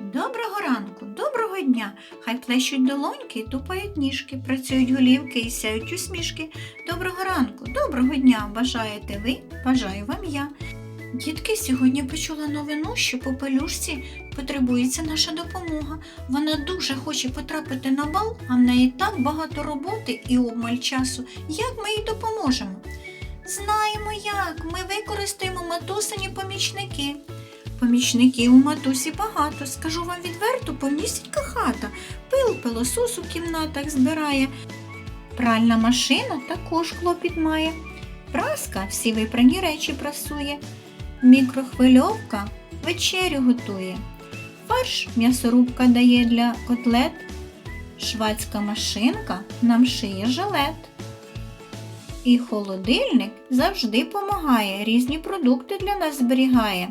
Доброго ранку, доброго дня. Хай плещуть долоньки, і тупають ніжки, працюють голівки і сяють усмішки. Доброго ранку, доброго дня. Бажаєте ви, бажаю вам я. Дітки, сьогодні почула новину, що по пелюшці потребується наша допомога. Вона дуже хоче потрапити на бал, а в неї так багато роботи і обмаль часу. Як ми їй допоможемо? Знаємо як. Ми використаємо матусині помічники. Помічників у матусі багато. Скажу вам відверто, повнісінька хата. Пил пилосос у кімнатах збирає. Пральна машина також клопіт має. Праска всі випрані речі прасує. Мікрохвильовка вечерю готує. Фарш м'ясорубка дає для котлет. Швацька машинка нам шиє жилет. І холодильник завжди помагає, різні продукти для нас зберігає.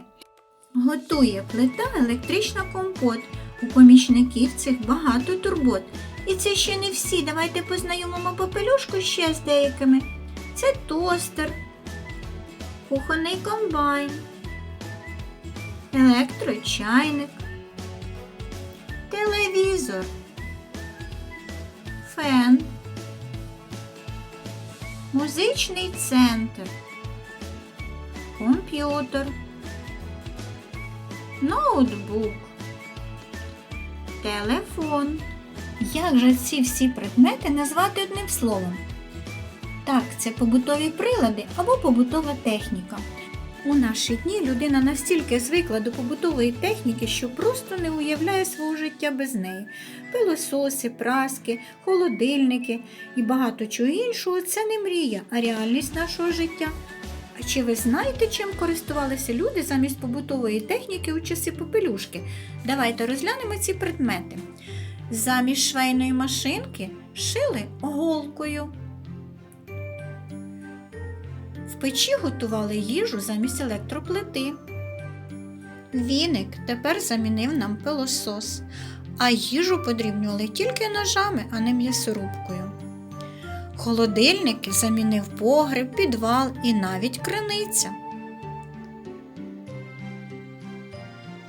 Готує плита електрична компот. У помічників цих багато турбот. І це ще не всі. Давайте познайомимо попелюшку ще з деякими. Це тостер, кухонний комбайн, електрочайник, телевізор, фен, музичний центр, комп'ютер ноутбук, телефон. Як же ці всі предмети назвати одним словом? Так, це побутові прилади або побутова техніка. У наші дні людина настільки звикла до побутової техніки, що просто не уявляє свого життя без неї. Пилососи, праски, холодильники і багато чого іншого це не мрія, а реальність нашого життя. А чи ви знаєте, чим користувалися люди замість побутової техніки у часи попелюшки? Давайте розглянемо ці предмети. Замість швейної машинки шили голкою. В печі готували їжу замість електроплити. Віник тепер замінив нам пилосос, а їжу подрібнювали тільки ножами, а не м'ясорубкою. Холодильники замінив погреб, підвал і навіть криниця.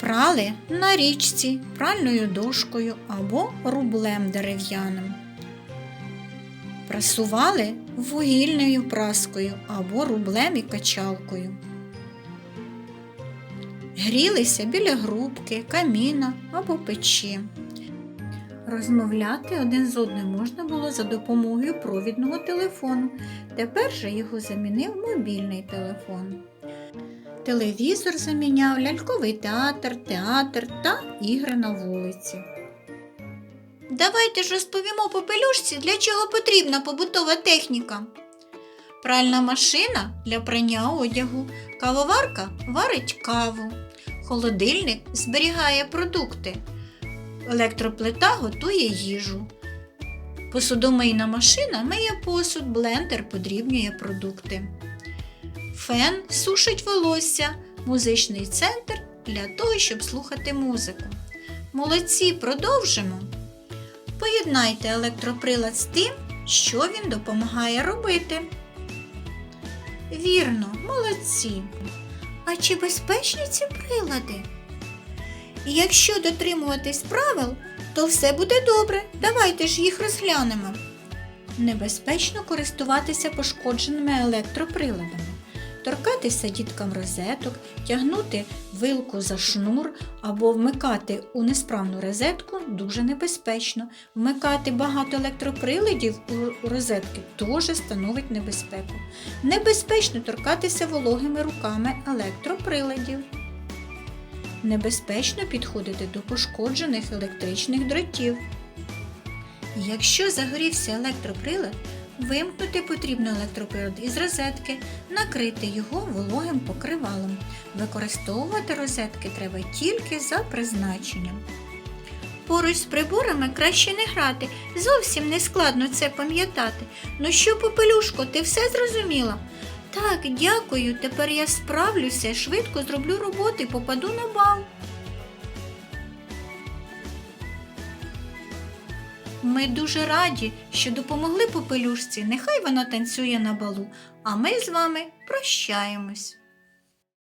Прали на річці пральною дошкою або рублем дерев'яним. Прасували вугільною праскою або рублем і качалкою. Грілися біля грубки, каміна або печі. Розмовляти один з одним можна було за допомогою провідного телефону. Тепер же його замінив мобільний телефон. Телевізор заміняв ляльковий театр, театр та ігри на вулиці. Давайте ж розповімо попелюшці, для чого потрібна побутова техніка. Пральна машина для прання одягу, кавоварка варить каву, холодильник зберігає продукти. Електроплита готує їжу. Посудомийна машина миє посуд, блендер подрібнює продукти. Фен сушить волосся, музичний центр для того, щоб слухати музику. Молодці, продовжимо. Поєднайте електроприлад з тим, що він допомагає робити. Вірно, молодці. А чи безпечні ці прилади? Якщо дотримуватись правил, то все буде добре. Давайте ж їх розглянемо. Небезпечно користуватися пошкодженими електроприладами, торкатися діткам розеток, тягнути вилку за шнур або вмикати у несправну розетку дуже небезпечно. Вмикати багато електроприладів у розетки теж становить небезпеку. Небезпечно торкатися вологими руками електроприладів. Небезпечно підходити до пошкоджених електричних дротів. Якщо загорівся електроприлад, вимкнути потрібно електроприлад із розетки, накрити його вологим покривалом. Використовувати розетки треба тільки за призначенням. Поруч з приборами краще не грати, зовсім не складно це пам'ятати. Ну що, попелюшко, ти все зрозуміла? Так, дякую. Тепер я справлюся, швидко зроблю роботу і попаду на бал. Ми дуже раді, що допомогли попелюшці. Нехай вона танцює на балу, а ми з вами прощаємось.